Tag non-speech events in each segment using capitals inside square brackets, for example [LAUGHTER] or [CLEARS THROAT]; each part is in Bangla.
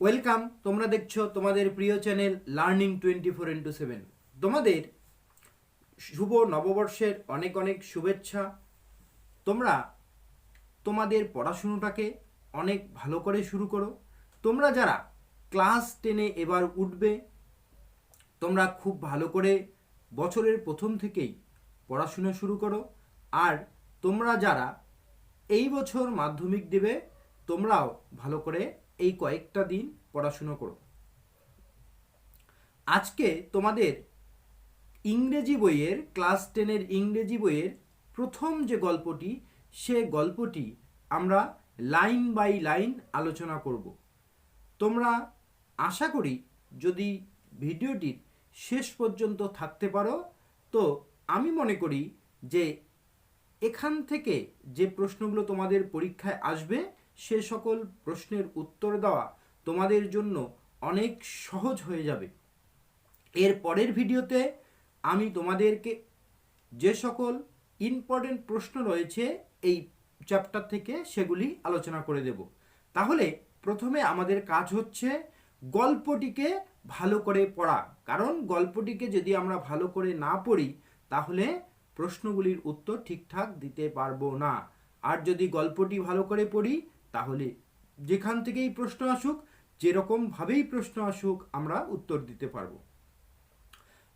ওয়েলকাম তোমরা দেখছ তোমাদের প্রিয় channel learning twenty four into seven তোমাদের শুভ নববর্ষের অনেক অনেক শুভেচ্ছা। তোমরা তোমাদের পড়াশুনোটাকে অনেক ভালো করে শুরু করো। তোমরা যারা ক্লাস টেনে এবার উঠবে, তোমরা খুব ভালো করে বছরের প্রথম থেকেই পড়াশুনো শুরু করো। আর তোমরা যারা এই বছর মাধ্যমিক দেবে, তোমরাও ভালো করে এই কয়েকটা দিন পড়াশুনো করো। আজকে তোমাদের ইংরেজি বইয়ের, ক্লাস টেনের ইংরেজি বইয়ের প্রথম যে গল্পটি, সে গল্পটি আমরা লাইন বাই লাইন আলোচনা করব। তোমরা আশা করি যদি ভিডিওটির শেষ পর্যন্ত থাকতে পারো, তো আমি মনে করি যে এখান থেকে যে প্রশ্নগুলো তোমাদের পরীক্ষায় আসবে সে সকল প্রশ্নের উত্তর দেওয়া তোমাদের জন্য অনেক সহজ হয়ে যাবে। এর পরের ভিডিওতে আমি তোমাদেরকে যে সকল ইম্পর্টেন্ট প্রশ্ন রয়েছে এই চ্যাপ্টার থেকে সেগুলি আলোচনা করে দেব। তাহলে প্রথমে আমাদের কাজ হচ্ছে গল্পটিকে ভালো করে পড়া। কারণ গল্পটিকে যদি আমরা ভালো করে না পড়ি, তাহলে প্রশ্নগুলির উত্তর ঠিকঠাক দিতে পারব না। আর যদি গল্পটি ভালো করে পড়ি তাহলে যেখান থেকেই প্রশ্ন আসুক যেরকমভাবেই প্রশ্ন আসুক, আমরা উত্তর দিতে পারব।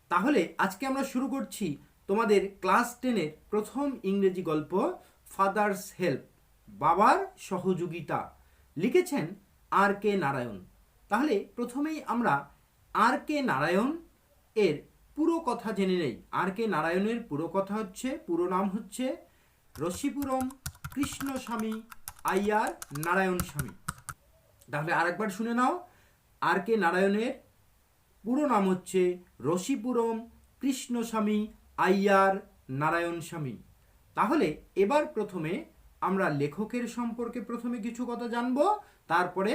তাহলে আজকে আমরা শুরু করছি তোমাদের ক্লাস টেনের প্রথম ইংরেজি গল্প ফাদার্স হেল্প বাবার সহযোগিতা। লিখেছেন আর কে নারায়ণ। তাহলে প্রথমেই আমরা আর কে নারায়ণ এর পুরো কথা জেনে নেই। আর কে নারায়ণের পুরো কথা হচ্ছে, পুরো নাম হচ্ছে রশিপুরম কৃষ্ণস্বামী আইয়ার নারায়ণ স্বামী। তাহলে আরেকবার শুনে নাও, আর কে নারায়ণের পুরো নাম হচ্ছে রশিপুরম কৃষ্ণস্বামী আইয়ার নারায়ণ স্বামী। তাহলে এবার প্রথমে আমরা লেখকের সম্পর্কে প্রথমে কিছু কথা জানব, তারপরে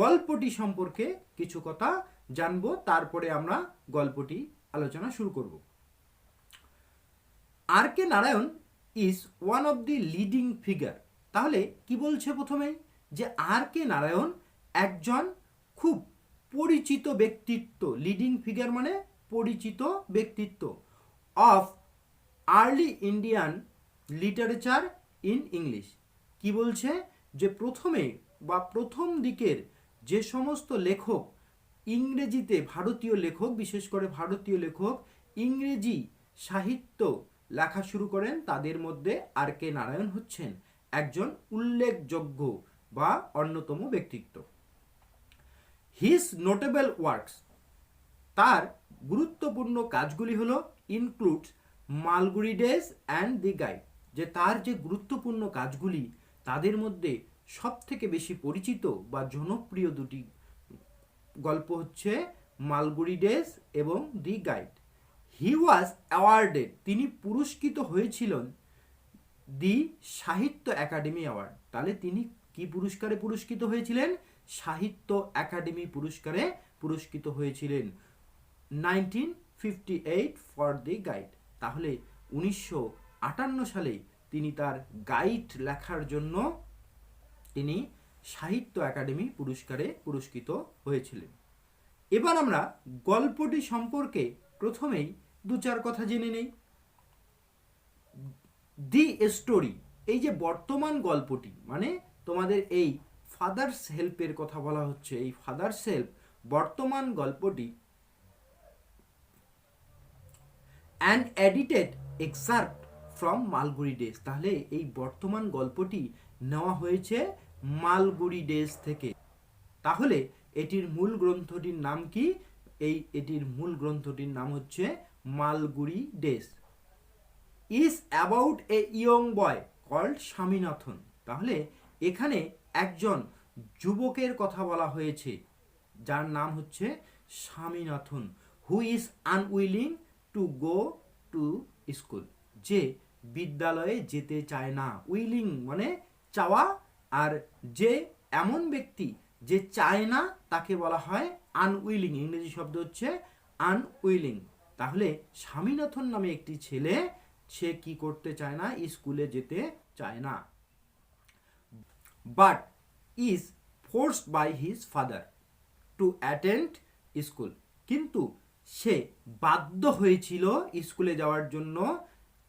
গল্পটি সম্পর্কে কিছু কথা জানব, তারপরে আমরা গল্পটি আলোচনা শুরু করব। R K Narayan is one of the leading figure তাহলে কি বলছে প্রথমে? যে আর কে নারায়ণ একজন খুব পরিচিত ব্যক্তিত্ব লিডিং ফিগার মানে পরিচিত ব্যক্তিত্ব of early Indian literature in English কি বলছে? যে প্রথমে বা প্রথম দিকের যে সমস্ত লেখক ইংরেজিতে, ভারতীয় লেখক, বিশেষ করে ভারতীয় লেখক, ইংরেজি সাহিত্য লেখা শুরু করেন, তাদের মধ্যে আর কে নারায়ণ হচ্ছেন। একজন উল্লেখযোগ্য বা অন্যতম ব্যক্তিত্ব। হিস নোটেবল ওয়ার্কস তার গুরুত্বপূর্ণ কাজগুলি হলো include Malgudi days and the guide যে তার যে গুরুত্বপূর্ণ কাজগুলি তাদের মধ্যে সব থেকে বেশি পরিচিত বা জনপ্রিয় দুটি গল্প হচ্ছে মালগুড়ি ডেজ এবং দি গাইড হি ওয়াজ অ্যাওয়ার্ডেড তিনি পুরস্কৃত হয়েছিলেন দি সাহিত্য একাডেমি অ্যাওয়ার্ড। তাহলে তিনি কি পুরস্কারে পুরস্কৃত হয়েছিলেন? সাহিত্য একাডেমি পুরস্কারে পুরস্কৃত হয়েছিলেন। Nineteen fifty eight for the guide. তাহলে উনিশশো আটান্ন সালে তিনি তার গাইড লেখার জন্য তিনি সাহিত্য একাডেমি পুরস্কারে পুরস্কৃত হয়েছিলেন। এবার আমরা গল্পটি সম্পর্কে প্রথমেই দু চার কথা জেনে নেই। দি স্টোরি, এই যে বর্তমান গল্পটি মানে তোমাদের এই ফাদার্স হেল্পের কথা বলা হচ্ছে, এই ফাদার্স হেল্প, বর্তমান গল্পটি and edited excerpt from Malgudi days. তাহলে এই বর্তমান গল্পটি নেওয়া হয়েছে মালগুড়ি ডেজ থেকে। তাহলে এটির মূল গ্রন্থটির নাম কি? এই এটির মূল গ্রন্থটির নাম হচ্ছে Malgudi days. Is about a young boy called Swaminathan তাহলে এখানে একজন যুবকের কথা বলা হয়েছে, যার নাম হচ্ছে Swaminathan who is unwilling to go to school যে বিদ্যালয়ে যেতে চায় না। উইলিং মানে চাওয়া, আর যে এমন ব্যক্তি যে চায় না, তাকে বলা হয় আনউইলিং ইংরেজি শব্দ হচ্ছে আনউইলিং তাহলে স্বামীনাথন নামে একটি ছেলে সে কি করতে চায় না, স্কুলে যেতে চায় না। But is forced by his father to attend school কিন্তু সে বাধ্য হয়েছিল স্কুলে যাওয়ার জন্য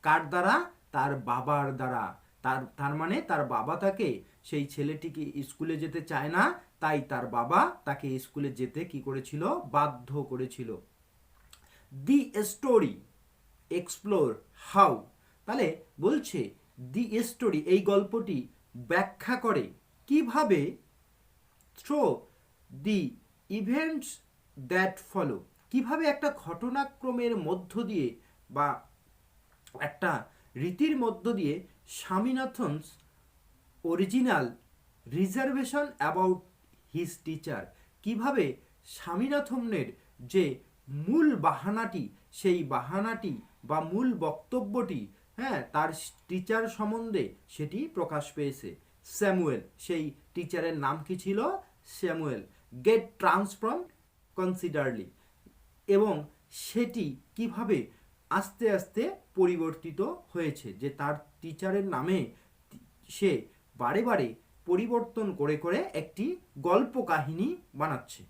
কার দ্বারা? তার বাবার দ্বারা। তার তার মানে তার বাবা তাকে সেই ছেলেটিকে স্কুলে যেতে চায় না, তাই তার বাবা তাকে স্কুলে যেতে কি করেছিল? বাধ্য করেছিল। The story explore how. তাহলে বলছে, দি স্টোরি এই গল্পটি ব্যাখ্যা করে কীভাবে through the events that follow. কীভাবে একটা ঘটনাক্রমের মধ্য দিয়ে বা একটা রীতির মধ্য দিয়ে Swaminathan's original reservation about his teacher. কীভাবে স্বামীনাথনের যে মূল বাহানাটি, সেই বাহানাটি বা মূল বক্তব্যটি হ্যাঁ তার টিচার সম্বন্ধে সেটি প্রকাশ পেয়েছে। স্যামুয়েল, সেই টিচারের নাম কি ছিল? স্যামুয়েল। গেট ট্রান্সফর্ম কনসিডারলি এবং সেটি কীভাবে আস্তে আস্তে পরিবর্তিত হয়েছে, যে তার টিচারের নামে সে বারে বারে পরিবর্তন করে করে একটি গল্প কাহিনী বানাচ্ছে।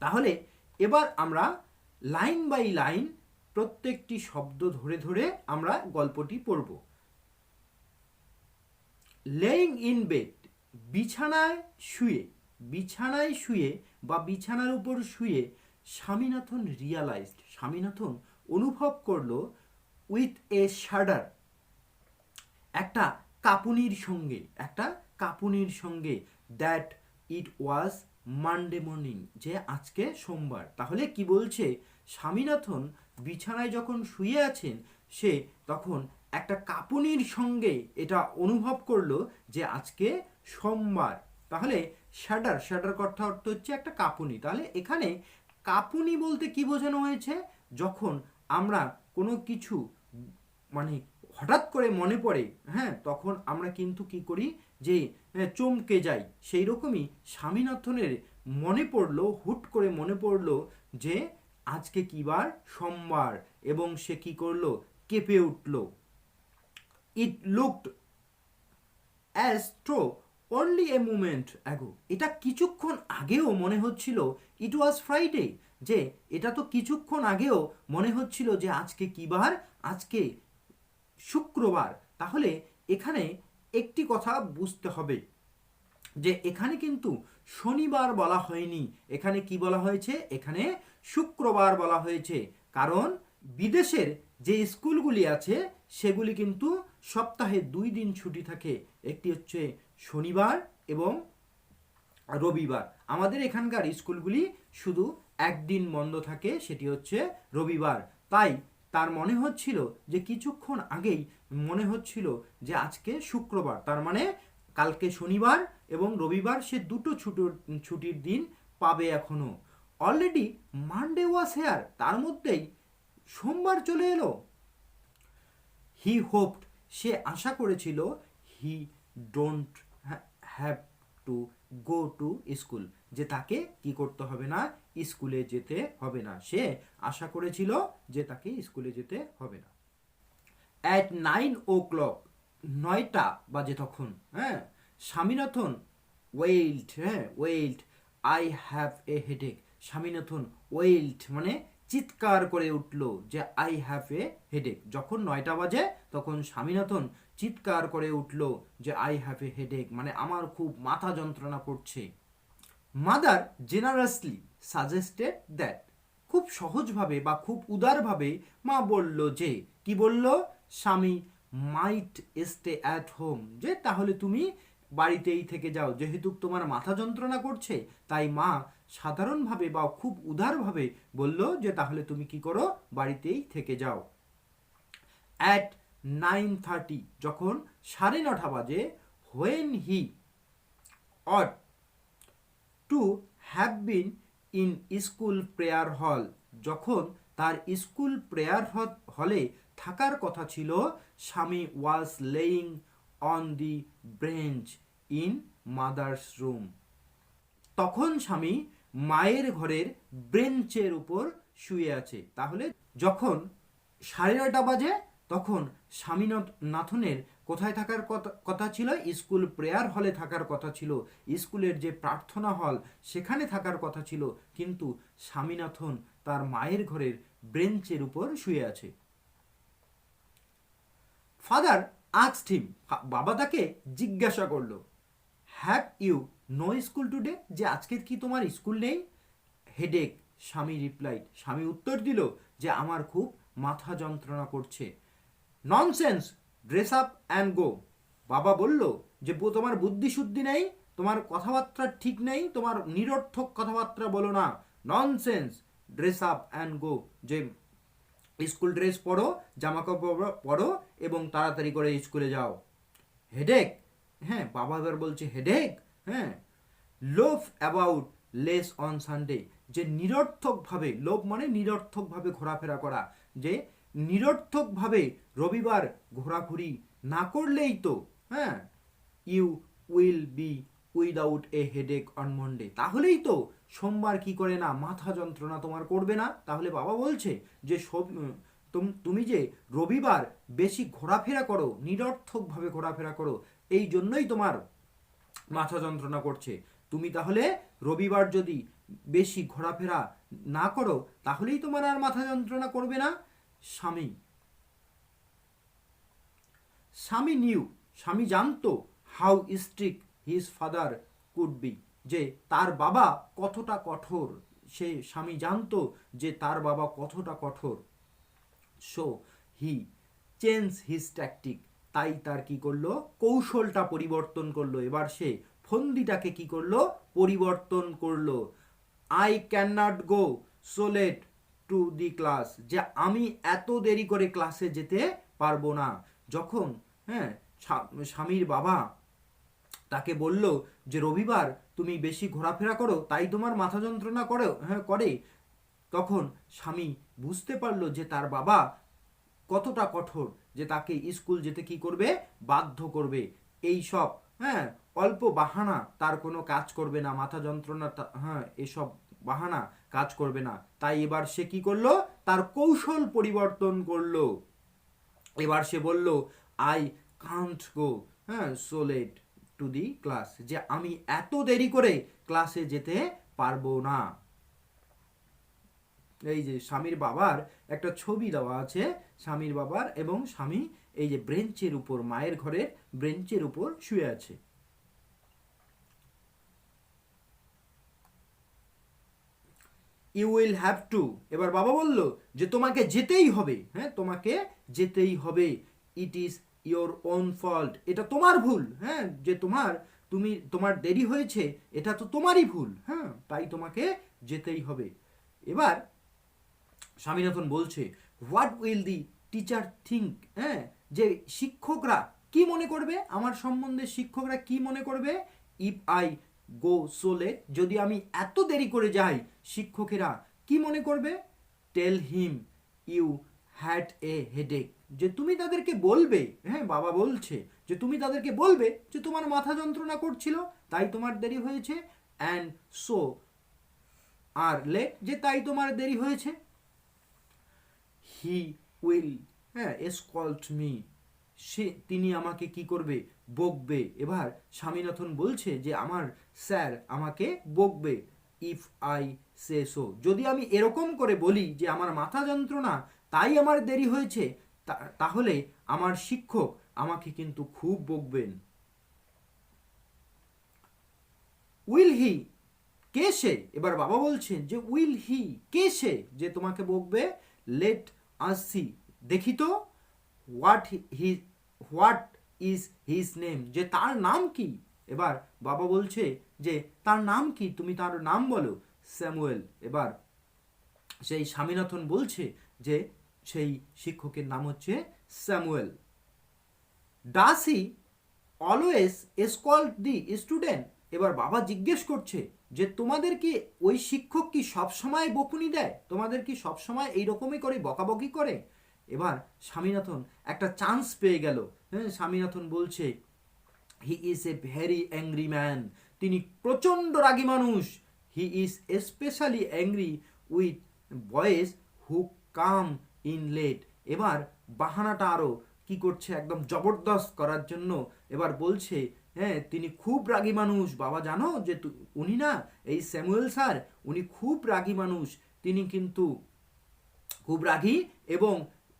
তাহলে এবার আমরা লাইন বাই লাইন প্রত্যেকটি শব্দ ধরে ধরে আমরা গল্পটি পড়ব। লেইং ইন বেড, বিছানায় শুয়ে বিছানায় শুয়ে বা বিছানার উপর শুয়ে স্বামীনাথন রিয়ালাইজড স্বামীনাথন অনুভব করল উইথ এ শাডার একটা কাপুনির সঙ্গে, একটা কাপুনির সঙ্গে that it was Monday morning যে আজকে সোমবার। তাহলে কি বলছে? স্বামীনাথন বিছানায় যখন শুয়ে আছেন, সে তখন একটা কাপুনির সঙ্গে এটা অনুভব করল যে আজকে সোমবার। তাহলে শ্যাডার শ্যাডার কথা অর্থ হচ্ছে একটা কাপুনি। তাহলে এখানে কাপুনি বলতে কি বোঝানো হয়েছে? যখন আমরা কোনো কিছু মানে হঠাৎ করে মনে পড়ে হ্যাঁ তখন আমরা কিন্তু কি করি যে চমকে যাই। সেই রকমই স্বামীনাথনের মনে পড়ল, হুট করে মনে পড়ল যে আজকে কি বার? সোমবার। এবং সে কি করল? কেঁপে উঠল। It looked as though only a moment ago এটা কিছুক্ষণ আগেও মনে হচ্ছিল ইট ওয়াজ ফ্রাইডে যে, এটা তো কিছুক্ষণ আগেও মনে হচ্ছিল যে, আজকে কি বার? আজকে শুক্রবার। তাহলে এখানে একটি কথা বুঝতে হবে। যে, এখানে কিন্তু শনিবার বলা হয়নি। এখানে কি বলা হয়েছে? এখানে শুক্রবার বলা হয়েছে। কারণ বিদেশের যে স্কুলগুলি আছে, সেগুলি কিন্তু সপ্তাহে দুই দিন ছুটি থাকে। একটি হচ্ছে শনিবার এবং রবিবার। আমাদের এখানকার স্কুলগুলি শুধু একদিন বন্ধ থাকে, সেটি হচ্ছে রবিবার। তাই তার মনে হচ্ছিল যে কিছুক্ষণ আগেই মনে হচ্ছিল যে আজকে শুক্রবার। তার মানে কালকে শনিবার এবং রবিবার সে দুটো ছুটোর ছুটির দিন পাবে এখনও অলরেডি মানডে ওয়াজ হেয়ার তার মধ্যেই সোমবার চলে এলো। হি হোপড সে আশা করেছিল he don't have to go to school যে তাকে কি করতে হবে না, স্কুলে যেতে হবে না। সে আশা করেছিল যে তাকে স্কুলে যেতে হবে না। অ্যাট নাইন ও ক্লক নয়টা বাজে তখন হ্যাঁ? স্বামীনাথন ওয়েল্ট হ্যাঁ wailed I have a headache Swaminathan wailed মানে চিৎকার করে উঠল যে, আই হ্যাভ এ হেডেক যখন নয়টা বাজে, তখন স্বামীনাথন চিৎকার করে উঠল যে, আই হ্যাভ এ হেডেক মানে আমার খুব মাথা যন্ত্রণা করছে। মাদার জেনারাসলি সাজেস্টেড দ্যাট, খুব সহজভাবে বা খুব উদারভাবে মা বলল যে, কি বলল? স্বামী মাইট স্টে অ্যাট হোম যে, তাহলে তুমি বাড়িতেই থেকে যাও। যেহেতু তোমার মাথা যন্ত্রণা করছে, তাই মা সাধারণভাবে বা খুব উদারভাবে বলল যে, তাহলে তুমি কি করো? বাড়িতেই থেকে যাও। অ্যাট নাইন থার্টি যখন সাড়ে নটা বাজে when he ought to have been in school prayer hall যখন তার স্কুল প্রেয়ার হলে থাকার কথা ছিল, Swami was lying on the bench in mothers room তখন স্বামী মায়ের ঘরের ব্রেঞ্চের উপর শুয়ে আছে। তাহলে যখন সাড়ে নয়টা বাজে, তখন স্বামীনাথনের কোথায় থাকার কথা ছিল? স্কুল প্রেয়ার হলে থাকার কথা ছিল। স্কুলের যে প্রার্থনা হল সেখানে থাকার কথা ছিল। কিন্তু স্বামীনাথন তার মায়ের ঘরের ব্রেঞ্চের উপর শুয়ে আছে। ফাদার আক্সড হিম বাবা তাকে জিজ্ঞাসা করল have you no school today যে আজকের কি তোমার স্কুল নেই? হেডেক স্বামী রিপ্লাইড স্বামী উত্তর দিল যে আমার খুব মাথা যন্ত্রণা করছে। Nonsense dress up and go বাবা বলল যে তোমার বুদ্ধি শুদ্ধি নেই, তোমার কথাবার্তা ঠিক নেই, তোমার নিরর্থক কথাবার্তা বলো না। Nonsense dress up and go যে স্কুল ড্রেস পরো জামা কাপড় পরো এবং তাড়াতাড়ি করে স্কুলে যাও। হেডেক হ্যাঁ বাবা এবার বলছে হেডেক হ্যাঁ। লোভ অ্যাবাউট লেস অন সানডে যে নিরর্থকভাবে লোভ মানে নিরর্থকভাবে ঘোরাফেরা করা। যে নিরর্থকভাবে রবিবার ঘোরাঘুরি না করলেই তো হ্যাঁ you will be without a headache on Monday তাহলেই তো সোমবার কি করে না মাথা যন্ত্রণা তোমার করবে না? তাহলে বাবা বলছে যে তুমি যে রবিবার বেশি ঘোরাফেরা করো, নিরর্থকভাবে ঘোরাফেরা করো, এই জন্যই তোমার মাথা যন্ত্রণা করছে। তুমি তাহলে রবিবার যদি বেশি ঘোরাফেরা না করো, তাহলেই তোমার আর মাথা যন্ত্রণা করবে না। স্বামী। স্বামী নিউ, স্বামী জানতো how strict his father could be যে তার বাবা কতটা কঠোর, সে স্বামী জানতো যে তার বাবা কতটা কঠোর। So he change his tactic তাই তার কি করল? কৌশলটা পরিবর্তন করল। এবার সে ফন্দিটাকে কি করল? পরিবর্তন করল। I can not go so late to the class যে আমি এত দেরি করে ক্লাসে যেতে পারব না। যখন হ্যাঁ স্বামীর বাবা তাকে বলল যে, রবিবার তুমি বেশি ঘোরাফেরা করো, তাই তোমার মাথা যন্ত্রণা করো হ্যাঁ করে তখন স্বামী বুঝতে পারল যে তার বাবা কতটা কঠোর, যে তাকে স্কুল যেতে কি করবে? বাধ্য করবে। এই সব হ্যাঁ অল্প বাহানা, তার কোনো কাজ করবে না, মাথা যন্ত্রণা হ্যাঁ এসব বাহানা কাজ করবে না। তাই এবার সে কি করল? তার কৌশল পরিবর্তন করল। এবার সে বলল, আই কান্ট গো হ্যাঁ so late. To the class যে আমি এত দেরি করে ক্লাসে যেতে পারব না। এই যে স্বামীর বাবার একটা ছবি দেওয়া আছে, স্বামীর বাবার এবং স্বামী এই যে ব্রেঞ্চের উপর, মায়ের ঘরের ব্রেঞ্চের উপর শুয়ে আছে। ইউ উইল হ্যাভ টু এবার বাবা বলল যে তোমাকে যেতেই হবে হ্যাঁ তোমাকে যেতেই হবে। It is your own fault এটা তোমার ভুল হ্যাঁ? যে তোমার, তুমি, তোমার দেরি হয়েছে, এটা তো তোমারই ভুল হ্যাঁ? তাই তোমাকে যেতেই হবে। এবার স্বামীনাথন বলছে what will the teacher think হ্যাঁ? যে শিক্ষকরা কি মনে করবে? আমার সম্বন্ধে শিক্ষকরা কি মনে করবে? ইফ আই গো সোলে যদি আমি এত দেরি করে যাই, শিক্ষকেরা কি মনে করবে? Tell him you had a headache যে তুমি তাদেরকে বলবে হ্যাঁ বাবা বলছে, যে তুমি তাদেরকে বলবে যে তোমার মাথা যন্ত্রণা করছিল, তাই তোমার দেরি হয়েছে অ্যান্ড সো আর লেট যে তাই তোমার দেরি হয়েছে হি উইল হ্যাঁ এসকল্ট মি সে, তিনি আমাকে কি করবে, বকবে, এবার স্বামীনাথন বলছে যে আমার স্যার আমাকে বকবে ইফ আই সে সো যদি আমি এরকম করে বলি যে আমার মাথা যন্ত্রণা তাই আমার দেরি হয়েছে। তাহলে আমার শিক্ষক আমাকে কিন্তু খুব বকবেন। Will he? কে সে? এবার বাবা বলছেন যে, উইল হি? কে সে যে তোমাকে বকবে? লেট আস সি দেখি তো what he what is his name যে তার নাম কি? এবার বাবা বলছে যে, তার নাম কি? তুমি তার নাম বলো। স্যামুয়েল। এবার সেই স্বামীনাথন বলছে যে সেই শিক্ষকের নাম হচ্ছে স্যামুয়েল। ডাস হি অলওয়েজ এসকল দি স্টুডেন্ট। এবার বাবা জিজ্ঞেস করছে যে, তোমাদের কি ওই শিক্ষক কি সবসময় বকুনি দেয়? তোমাদের কি সবসময় এইরকমই করে, বকাবকি করে? এবার স্বামীনাথন একটা চান্স পেয়ে গেল। হ্যাঁ স্বামীনাথন বলছে he is a very angry man তিনি প্রচণ্ড রাগী মানুষ। He is specially angry with boys who come in late. এবার বাহানাটা আরও কি করছে একদম জবরদস্ত করার জন্য এবার বলছে হ্যাঁ তিনি খুব রাগী মানুষ। বাবা, জানো যে উনি না, এই স্যামুয়েল স্যার, উনি খুব রাগী মানুষ। তিনি কিন্তু খুব রাগী এবং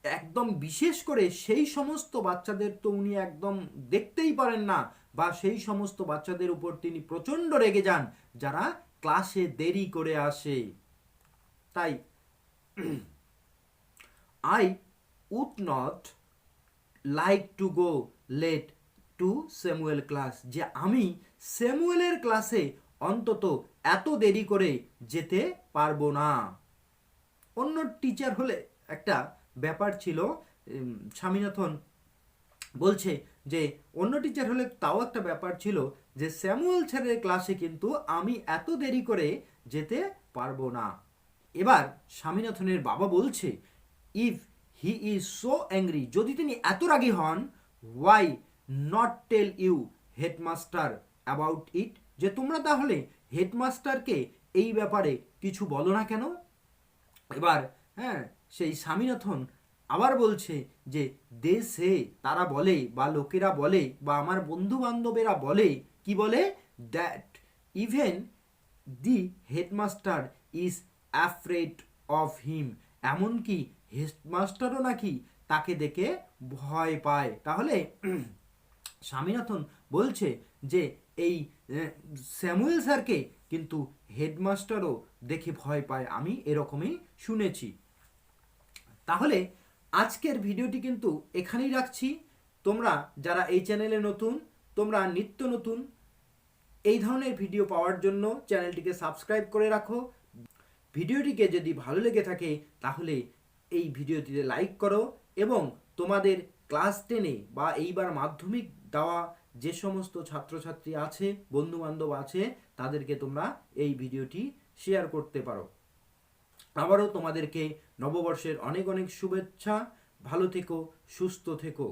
একদম বিশেষ করে সেই সমস্ত বাচ্চাদের তো উনি একদম দেখতেই পারেন না বা সেই সমস্ত বাচ্চাদের উপর তিনি প্রচণ্ড রেগে যান, যারা ক্লাসে দেরি করে আসে। তাই I would not like to go late to Samuel class যে আমি স্যামুয়েলের ক্লাসে অন্তত এত দেরি করে যেতে পারব না। অন্য টিচার হলে একটা ব্যাপার ছিল স্বামীনাথন বলছে যে, অন্য টিচার হলে তাও একটা ব্যাপার ছিল যে স্যামুয়েল স্যারের ক্লাসে কিন্তু আমি এত দেরি করে যেতে পারব না। এবার স্বামীনাথনের বাবা বলছে if he is so angry যদি তিনি এত রাগী হন why not tell you headmaster about it যে তোমরা তাহলে হেডমাস্টারকে এই ব্যাপারে কিছু বলো না কেন? এবার হ্যাঁ সেই স্বামীনাথন আবার বলছে যে দেশে তারা বলে বা লোকেরা বলে বা আমার বন্ধু বান্ধবেরা বলে। কি বলে? That even the headmaster is afraid of him এমনকি হেডমাস্টারও নাকি তাকে দেখে ভয় পায়। তাহলে [CLEARS THROAT] স্বামীনাথন বলছে যে, এই স্যামুয়েল স্যারকে কিন্তু হেডমাস্টারও দেখে ভয় পায়। আমি এরকমই শুনেছি। তাহলে আজকের ভিডিওটি কিন্তু এখানেই রাখছি। তোমরা যারা এই চ্যানেলে নতুন, তোমরা নিত্য নতুন এই ধরনের ভিডিও পাওয়ার জন্য চ্যানেলটিকে সাবস্ক্রাইব করে রাখো। ভিডিওটিকে যদি ভালো লেগে থাকে, তাহলে এই ভিডিওটিতে লাইক করো এবং তোমাদের ক্লাস টেনে বা এইবার মাধ্যমিক দেওয়া যে সমস্ত ছাত্রছাত্রী আছে, বন্ধুবান্ধব আছে, তাদেরকে তোমরা এই ভিডিওটি শেয়ার করতে পারো। আবারও তোমাদেরকে নববর্ষের অনেক অনেক শুভেচ্ছা। ভালো থেকো, সুস্থ থেকো।